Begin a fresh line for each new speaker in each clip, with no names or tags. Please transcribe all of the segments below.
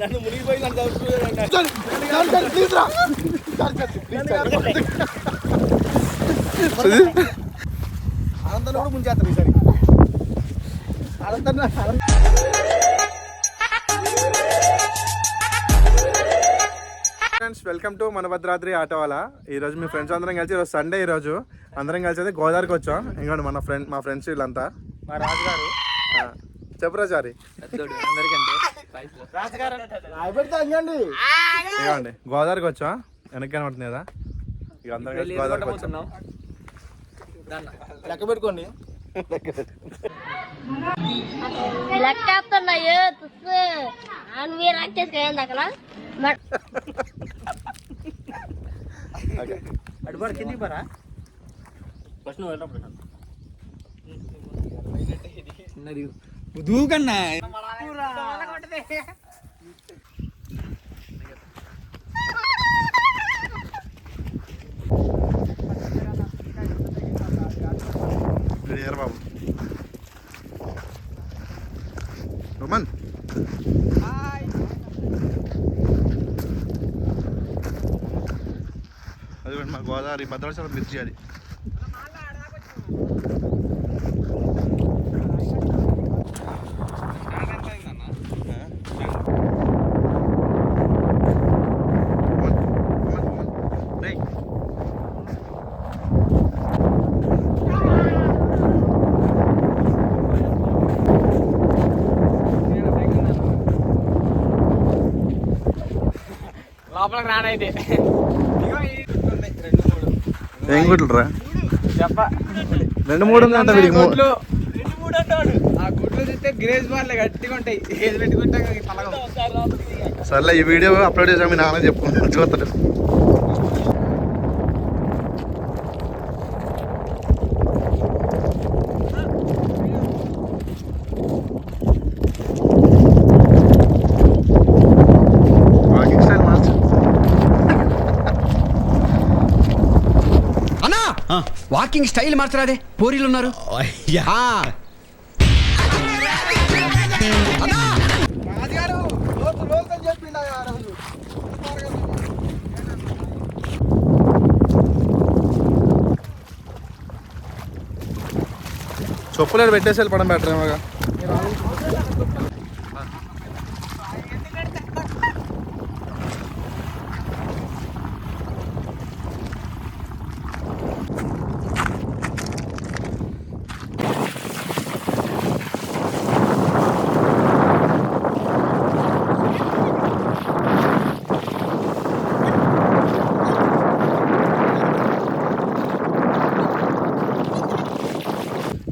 నన్ను మునిగిపోయి నన్ను చదువుతున్నాడు
ప్లీజ్ రా
అనంతరం కూడా ముంచేస్తారు ఈసారి. అనంతరం
ఫ్రెండ్స్ వెల్కమ్ టు మన భద్రాద్రి ఆటోవాల ఈ రోజు మీ ఫ్రెండ్స్ అందరం కలిసి ఈరోజు సండే ఈ రోజు. అందరం కలిసి అయితే గోదావరికి వచ్చాం. ఇంకోటి మన ఫ్రెండ్ మా ఫ్రెండ్స్ వీళ్ళంతా.
మా రాజుగారు.
చెప్పురా
అంగండి.
ఇవ్వండి గోదావరికి వచ్చాం? వెనక్కి కనబడుతుంది? కదా ఇక అందరం కలిసి గోదావరికి వచ్చాం.
లెక్క పెట్టుకోండి
లెక్క వేస్తున్నాయో తుస్సు? నువ్వే రాకేసుకెళ్ళింది అక్కడ
ఓకే.
అడుబాడు కిందికి పరా. ఫస్ట్ నువ్వు వెళ్ళినప్పుడు దూకన్నా
ఇది ఏరా బాబు రోమన్ అది మా గోదావరి భద్రాచలం మిర్చి అది
రానైతే.
ఏం గుడ్లు రా
చెప్ప.
రెండు మూడు ఉందంట వీడికి మూ-
గుడ్లు రెండు మూడు అంటాడు. ఆ గుడ్లు చూస్తే గ్రేజ్ బాల్ గట్టిగా ఉంటాయి. ఏది పెట్టుకుంటా పలగం.
సర్లే ఈ వీడియో అప్లోడ్ చేసాం మీ నాన్న చెప్పు చూస్తాడు వాకింగ్ స్టైల్ మార్చు
అన్నా వాకింగ్ స్టైల్ మార్చరాదే పోరీలు ఉన్నారు. అన్నా!
రాజుగారు లోతు లోతు అని చెప్పిండు ఆ రోజు
చెప్పులేడు పెట్టేసి వెళ్ళిపోవడం బెటర్ ఏమోగా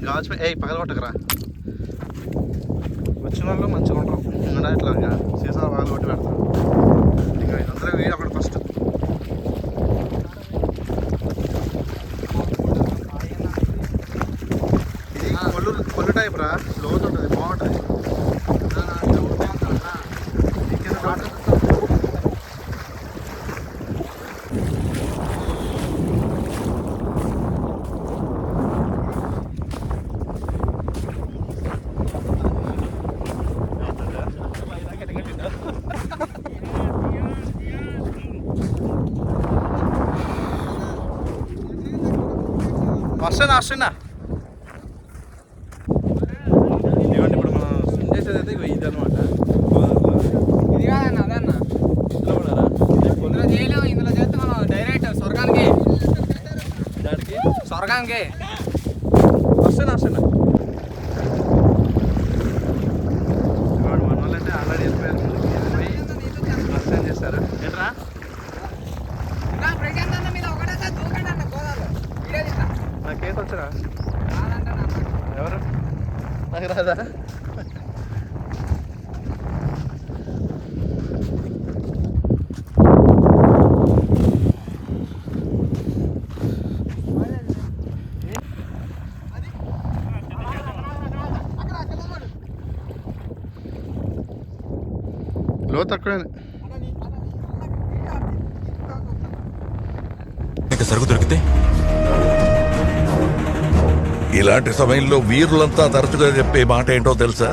గాజు ఏ పగల కొట్టకరా. వచ్చిన వాళ్ళు మంచిగా ఉంటారు. ఇంకా ఇట్లా సీసాలు పగల కొట్టి పెడతారు. ఇంకా అందరూ వీడు అక్కడ ఫస్ట్ ఇది కొల్లు కొల్లు టైప్ రా లోతు ఉంటుంది బాగుంటుంది ఇంకేదో వాటర్ వస్తున్నా వస్తున్నా. ఇవ్వండి ఇప్పుడు మనం స్విమ్ చేసేది అయితే ఇగో ఇది అనమాట
ఇది కాదన్న అదన్న. ఇందులో చేయలేము ఇందులో చేస్తే మనం డైరెక్ట్ స్వర్గానికి.
దానికి?
స్వర్గానికి
వస్తున్నా వస్తున్నా ఇవాడు మన వాళ్ళంటే ఆల్రెడీ వెళ్ళిపోయారు వెళ్ళిపోయి వస్తాను చేస్తారు ఏంట్రా
నా ప్రశాంత్ అన్న మీద ఒకటే దూకండి అన్న గోదావరి వీడియో తీస్తా
నాకేం వచ్చరా
కాదంట నా మాట.
ఎవరు నాకు రాదా లో తక్కువే
ఇంకా సరుకు దొరికితే
ఇలాంటి సమయంలో వీరులంతా తరచుగా చెప్పే మాట ఏంటో తెలుసా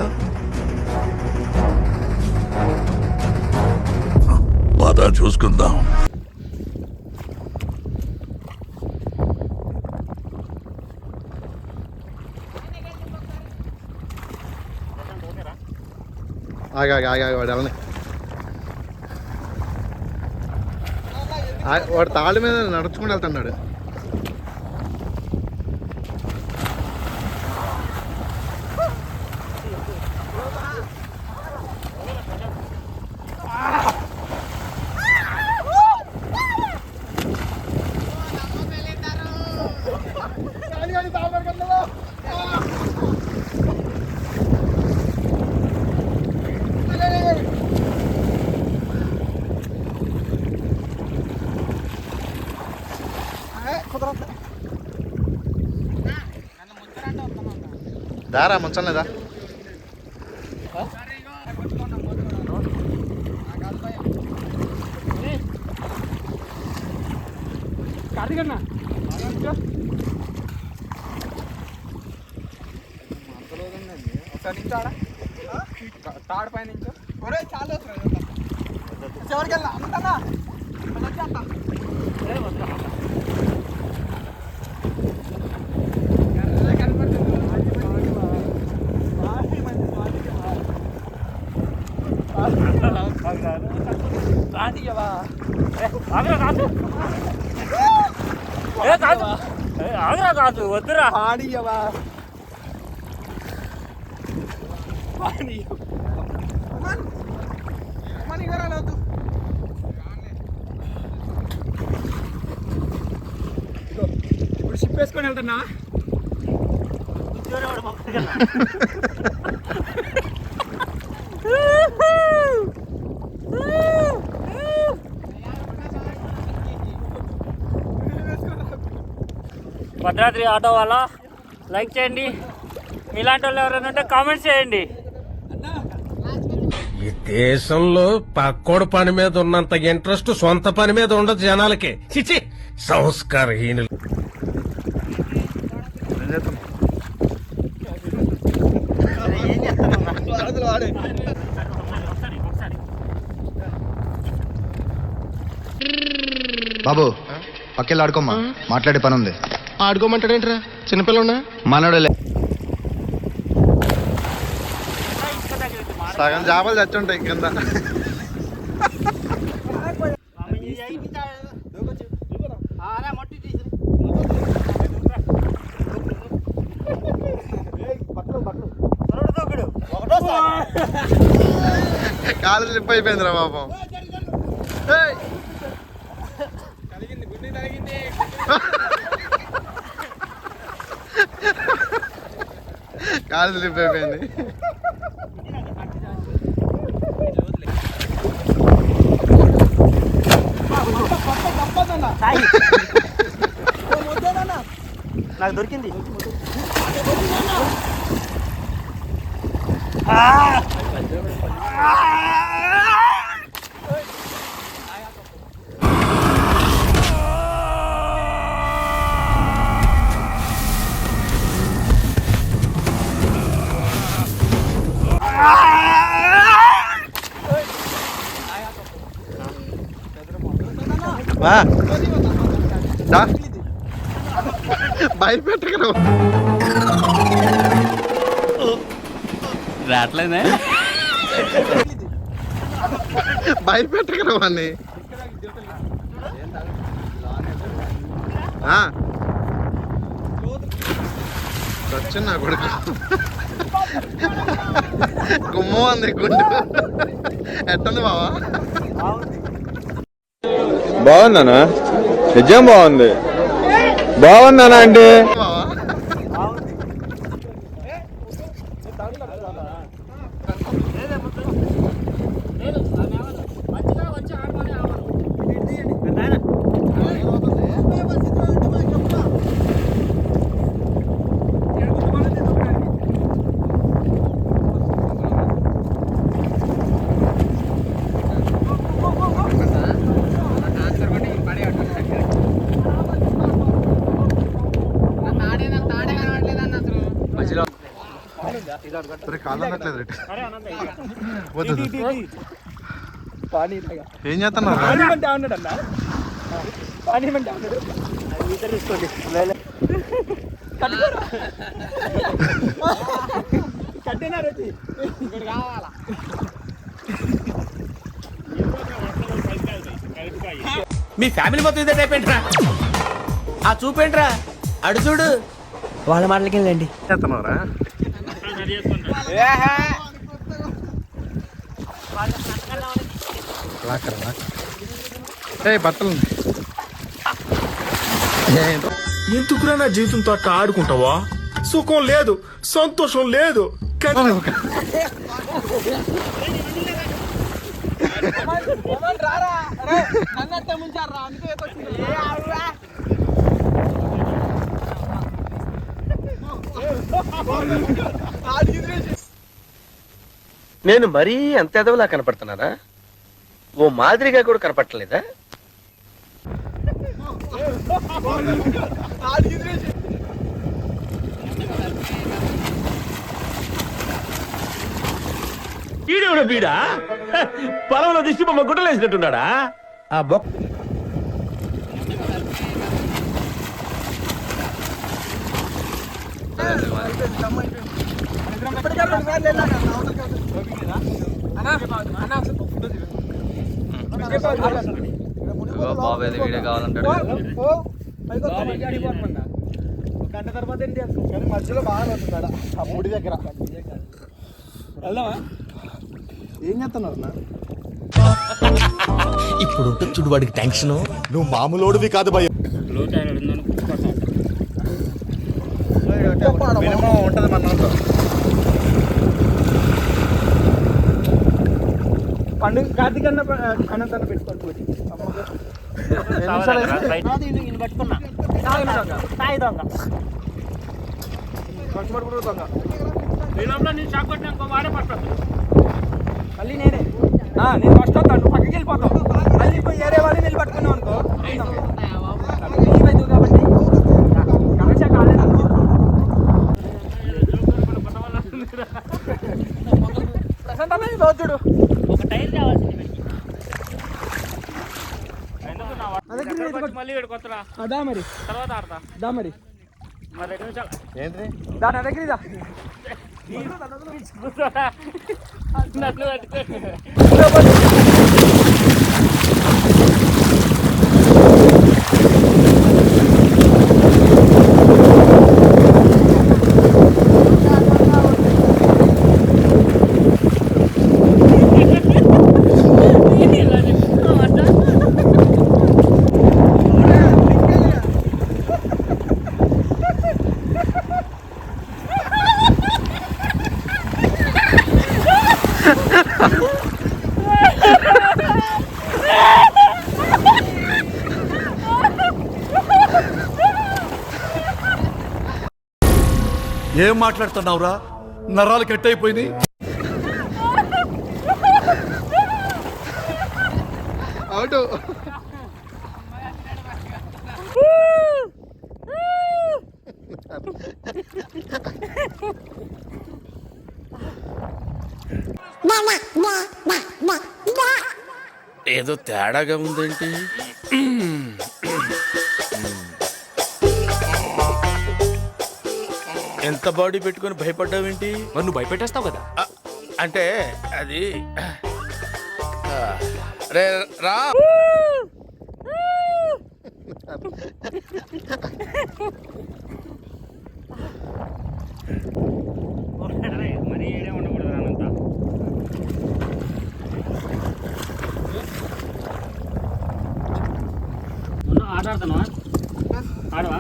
పద చూసుకుందాం
ఆగా ఆగా ఆగా వాడు వెళ్ళని వాడు తాళ్ళ మీద నడుచుకుని వెళ్తున్నాడు. దారా మంచం లేదా?
కార్తీకన్నా తాడు పైన నించో ఒరే చాలా చివరికి వెళ్ళా అంతనా పాడియవా పాడి మనీ వద్దు ఇప్పుడు షిప్ వేసుకొని వెళ్తున్నా
భద్రాద్రి ఆటో వాళ్ళ. లైక్ చేయండి. మీలాంటి వాళ్ళు ఎవరైనా ఉంటే కామెంట్స్ చేయండి.
ఈ దేశంలో పక్కోడు పని మీద ఉన్నంత ఇంట్రెస్ట్ సొంత పని మీద ఉండదు జనాలకి. చిచి సంస్కారహీనులు.
బాబు పక్కెళ్ళి ఆడుకోమ్మా. మాట్లాడే పని ఉంది
ఆడుకోమంటాడేంట్రా? చిన్నపిల్ల
మనోడు
సగం చేపలు చచ్చుంటాయి కింద. కాలు స్లిప్ అయిపోయిందిరా పాపం. కాలు స్లిప్ అయిపోయింది
నాకు దొరికింది.
వా. దా. భయపెట్టకరా.
రావట్లేదే?
భయపెట్టకరా వాడిని ఆ. వచ్చింది నా కొడుకు. గుమ్మ ఉంది గుండు. ఎట్టుంది బావా?
బాగుందనా నిజం బాగుంది. బాగుందనా అంటే
బావా
తాడే నాకు తాడే కనబడలేదన్న
కాళ్ళు. వద్దు. ఏం చేస్తున్నారు
మీ ఫ్యామిలీ మొత్తం ఇదే టైప్ ఏంట్రా? ఆ చూపేంట్రా అడు చూడు. వాళ్ళ మాటలకి వెళ్ళండి
చేస్తున్నారా లాక్కరా లాక్కరా. ఏ బట్టలు
ఎందుకురా నా జీవితంతో అట్లా ఆడుకుంటావా సుఖం లేదు సంతోషం లేదు
పొమ్మని రారా అరే నన్ను అట్టే ముంచారు రా అందుకే వచ్చింది ఏ ఆవురా.
నేను మరీ అంత ఎదవలా కనపడుతున్నారా ఓ మాదిరిగా కూడా కనపడలేదా ఈడేవిడ బీడా పొలంలో దిష్టి బొమ్మ గుట్టలేసినట్టున్నాడా ఆ బొక్క
బాబాయ్ వీడియో కావాలంటాడు.
గంట తర్వాత కానీ మధ్యలో బాగా అవుతుంది ఆ ముడి దగ్గర వెళ్దామా ఏం చేస్తున్నారు నా
ఇప్పుడు చూడు వాడికి టెన్షన్
నువ్వు మామూలోడివి కాదు భయ.
మినిమం ఉంటుంది మన పండుగ కార్తీక్ అన్న అనంతన్న పెట్టుకోండి.
పట్టుకున్నా. తాయి దొంగ. ఈ లోపల నేను షాక్ కొట్టినా ఇంకో వాడే పట్టదు
మళ్ళీ నేనే. నేను ఫస్ట్ వస్తాను. నువ్వు పక్కకి వెళ్ళిపోతావు మళ్ళీ పోయి వేరే వాళ్ళని వెళ్ళి పట్టుకున్నావు అనుకో. కాబట్టి కనెక్ష కాలేదు ప్రశాంత్ అన్న ఇది చూడు.
టైర్ కావాల్సింది మళ్ళీ వీడికి వస్తారా
దా మరి.
తర్వాత ఆడతా.
దా మరి.
మరి రెండు నిమిషాలు.
ఏంటి
దా నా దగ్గర.
నన్ను పట్టుకో. ఇలా చెప్తున్నావట?
ఏం మాట్లాడుతున్నావురా? నరాలు కట్ అయిపోయింది
ఏదో తేడాగా ఉందేంటి? బాడీ పెట్టుకొని భయపడ్డావేంటి
మరి నువ్వు భయపెట్టేస్తావు కదా.
ఆ, అంటే అది ఆ, రే రా.
ఆడవా?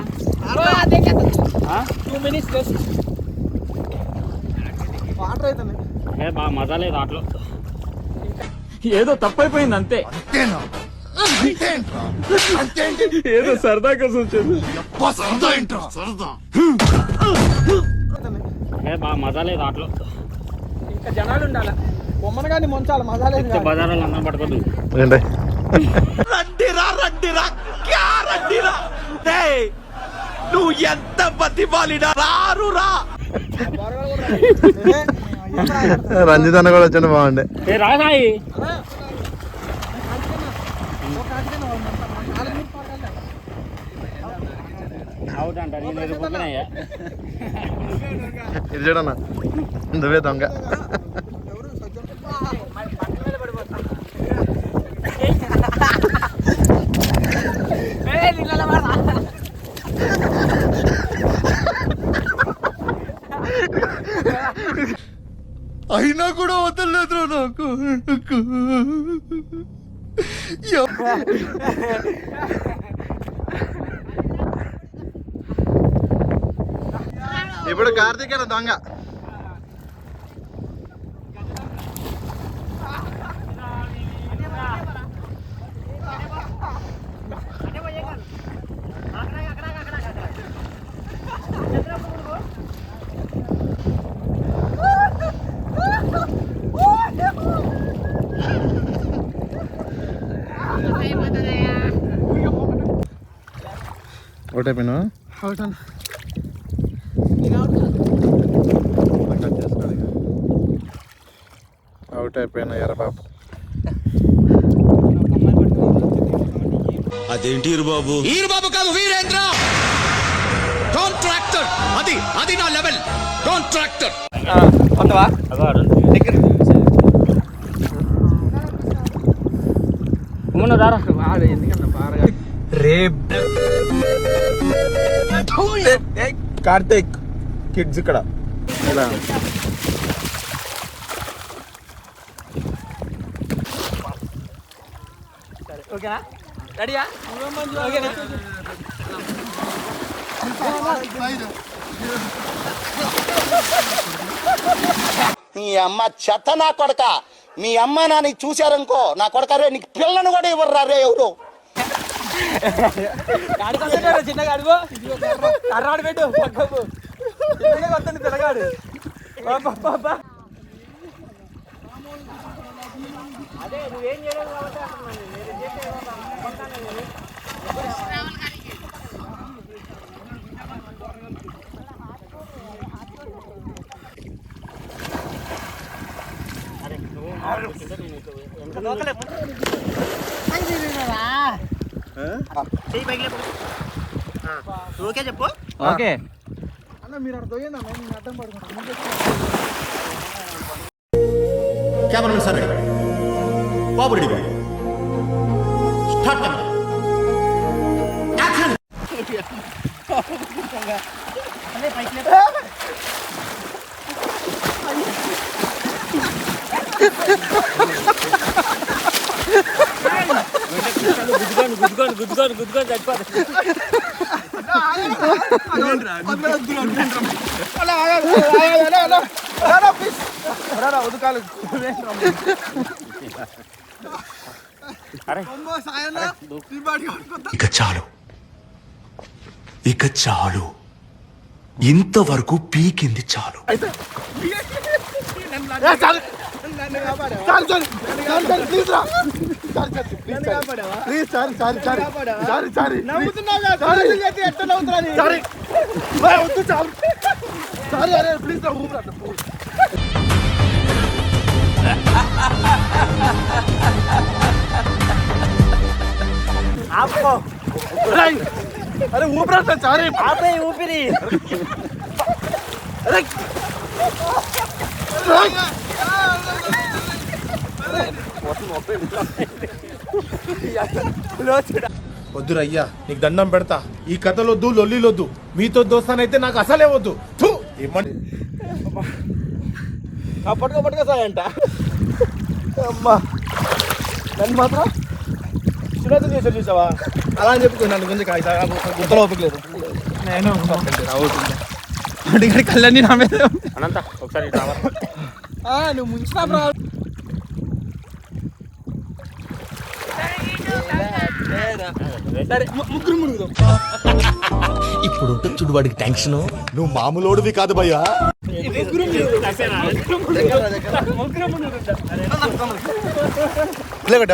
టూ మినిట్స్
బాగా మజా లేదు ఆటలో.
ఏదో తప్పైపోయింది అంతే. ఏదో సరదా కోసం వచ్చేది
ఏ బాగా మజా లేదు ఆటలో.
ఇంకా జనాలు ఉండాలి? బొమ్మను కానీ ముంచాలి మజా లేదు
బజార్లో
రండిరా రండిరా క్యా రండిరా? డేయ్, నువ్వు ఎంత బతిమాలినా? రారు రా
రంజిత్ అన్న కూడా వచ్చింది బాగుండే.
ఏ రా సాయి. అవుట్ అంట నేను ఎదుర్కొన్నాయ్యా
ఇది చూడన్నా. నువ్వే దొంగ. అయినా కూడా వదలలేదు నాకు. ఇప్పుడు కార్తీక్ అన్న దొంగ. అవుట్ అయిపోయినా అవుట్ అయిపోయినా ఎర్ర బాబు
ఈరు బాబు కాదు వీరేంద్ర! కాంట్రాక్టర్! అది అది నా లెవెల్. కాంట్రాక్టర్.
వస్తావా
ఉమ్మను రారా
ఎందుకన్నా బాగా రేప్.
కార్తీక్ కిడ్స్ ఇక్కడ. ఇలా.
ఓకేనా? రెడీయా? ఓకేనా?
మీ అమ్మ చెత్త నా కొడక. మీ అమ్మ నాని చూశారనుకో నా కొడక రే నీకు పిల్లను కూడా ఇవ్వరు రే ఎవరు?
చిన్న చిన్నగా అడుగు కర్రాడు పెట్టు పక్కకు. వస్తుంది పిల్లగాడు. పాపా, పాపా.
ఓకే చెప్పు.
ఓకే.
Camera sir. రెడీ బాబు రెడీ స్టార్ట్ యాక్షన్!
గుద్దుకొని గుద్దుకొని గుద్దుకొని గుద్దుకొని చచ్చిపోతుంది
ఇక చాలు. ఇక చాలు. ఇంతవరకు పీకింది చాలు.
Please sorry sorry sorry sorry sorry వద్దు చాలు. సారీ అరే ప్లీజ్ అరే ఊపిరా సారీ
ఆపే ఊపిరి.
వద్దురయ్యా నీకు దండం పెడతా. ఈ కథలొద్దు లొల్లిలొద్దు. మీతో దోస్తానైతే నాకు అసలే వద్దు.
పట్టుకో పట్టుకో సార్ అంట. అమ్మా. నన్ను మాత్రం సురేత చూసావా? అలా అని చెప్పి నన్ను కొంచెం గుర్తలో ఓపిక లేదు.
నేను అడిగాడి కళ్ళన్నీ నా మీద
అనంత ఒకసారి
నువ్వు ముంచుతా బ్రా సరే ము- ముగ్గురు మునుగుదాం.
ఇప్పుడు చూడు వాడికి టెన్షన్ నువ్వు మామూలోడివి కాదు భయ్యా.
లేకట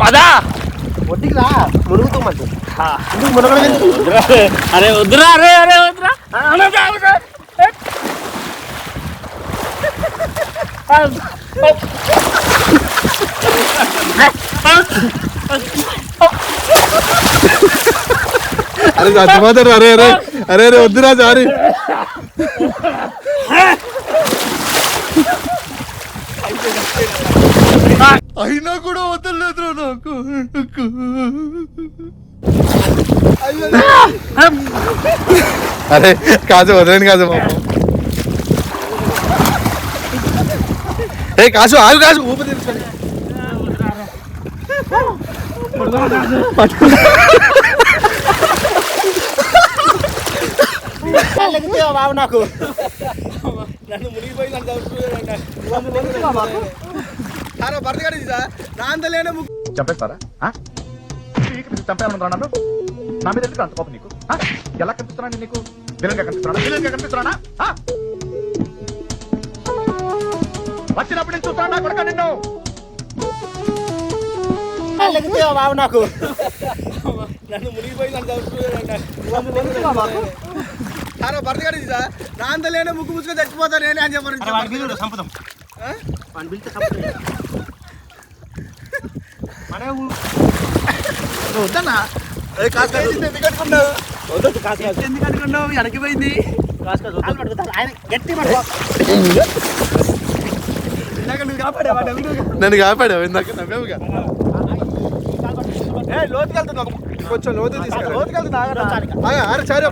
పదా.
ఒడ్డికి రా. మునుగుతూ
అరే వద్దురా అరే అరే వద్దురా.
అరే చచ్చిపోతారు అరే అరే. అరే అరే వద్దురా సారీ అయినా కూడా వదలలేదు నాకు. అరే కాదు వదలండి కాదు పాపం ఏ కాసు ఆగు కాసు ఊపిరి తీసుకోండి. బాబు నాకు నన్ను మునిగిపోయి చదువుతున్నాడు భర్త గారి నాందలేనే ముగ్గు.
చంపేస్తారా? చంపేయమన్నారా నన్ను నా మీద ఎందుకు అంత కోపం నీకు? ఎలా కనిపిస్తున్నాను నీకు? విలన్గా కనిపిస్తున్నానా? విలన్గా కనిపిస్తున్నానా? వచ్చినప్పుడు నేను చూస్తాను నా కొడుక నిన్ను?
బాబు నాకు. నన్ను మునిగిపోయి నన్ను చదువుతున్నాడు భర్త గారి నాందలేనే ముగ్గు ముసుకొని చచ్చిపోతాను నేనే అని చెప్పారు. సంపదం వద్దన్నా కాస్త ఎందుకు కట్టుకున్నావు ఎందుకు కట్టుకున్నావు వెనక్కిపోయింది నన్ను కాపాడావు ఇందాక నవ్వేవుగా లోతుకి వెళ్తున్నావు కొంచెం లోతు తీసుకెళ్ళి లోతుకి వెళ్తున్నా చారి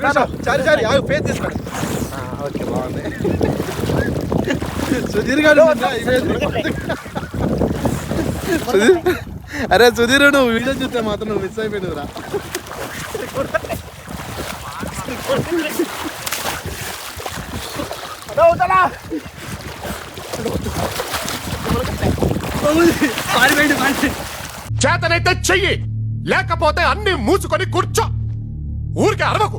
చారి చారి ఆగు పేరు తీసుకోండి ఓకే బాగుంది సుధీర్ గారు సుధీర్ అరే సుధీర్ నువ్వు వీడియో చూస్తే మాత్రం నువ్వు మిస్ అయిపోయినవురా.
చేతనైతే చెయ్యి లేకపోతే అన్ని మూసుకొని కూర్చో. ఊరికే అరవకు.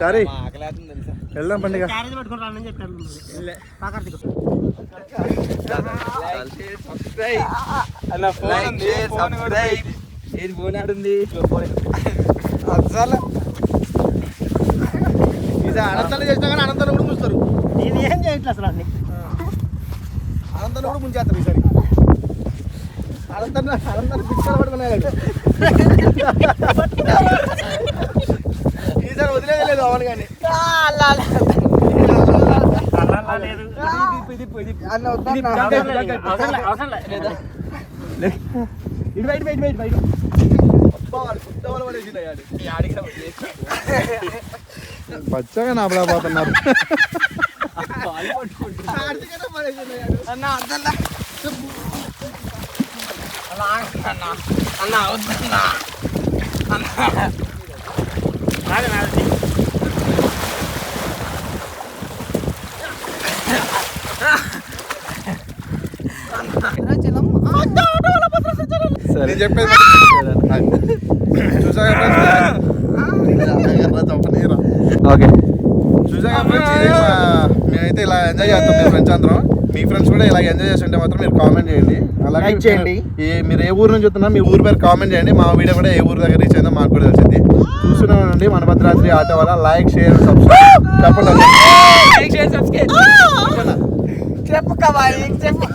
సరే వెళ్దాం పండుగ.
ఏది ఫోన్ ఆడుంది
అసలు ఇది అనంతరం చేసినా కానీ అనంతరం కూడా ముంచుతారు
ఇది ఏం చేయట్లేదు అసలు అన్ని
అనంతరం కూడా ముంచేస్తారు ఈసారి. అనంతరం అనంతరం పిచ్చలు పడుకున్నాడు ఈసారి వదిలేదు లేదు అవన్ కానీ
అవసరం లే, అవసరం లే.
ఇటు బయట బయట బయట బయట
పచ్చగా నాపలా పోతున్నారు
నాది, నాది.
నేను చెప్పేది చూసాగా
ఓకే
చూసాగా ఫ్రెండ్స్ మేమైతే ఇలా ఎంజాయ్ చేస్తాం మేము ఫ్రెండ్స్ అందరం మీ ఫ్రెండ్స్ కూడా ఇలా ఎంజాయ్ చేస్తుంటే మాత్రం మీరు కామెంట్ చేయండి. అలాగే
చేయండి.
మీరు ఏ ఊరు నుంచి చూస్తున్నా మీ ఊరు పేరు కామెంట్ చేయండి. మా వీడియో కూడా ఏ ఊరు దగ్గర రీచ్ అయిందో మాకు కూడా తెలిసింది. చూస్తూనే ఉండండి. మన భద్రాద్రి ఆటో వల్ల లైక్ షేర్ సబ్స్క్రైబ్ చెప్పండి.
చెప్పు కబాయి చెప్పు.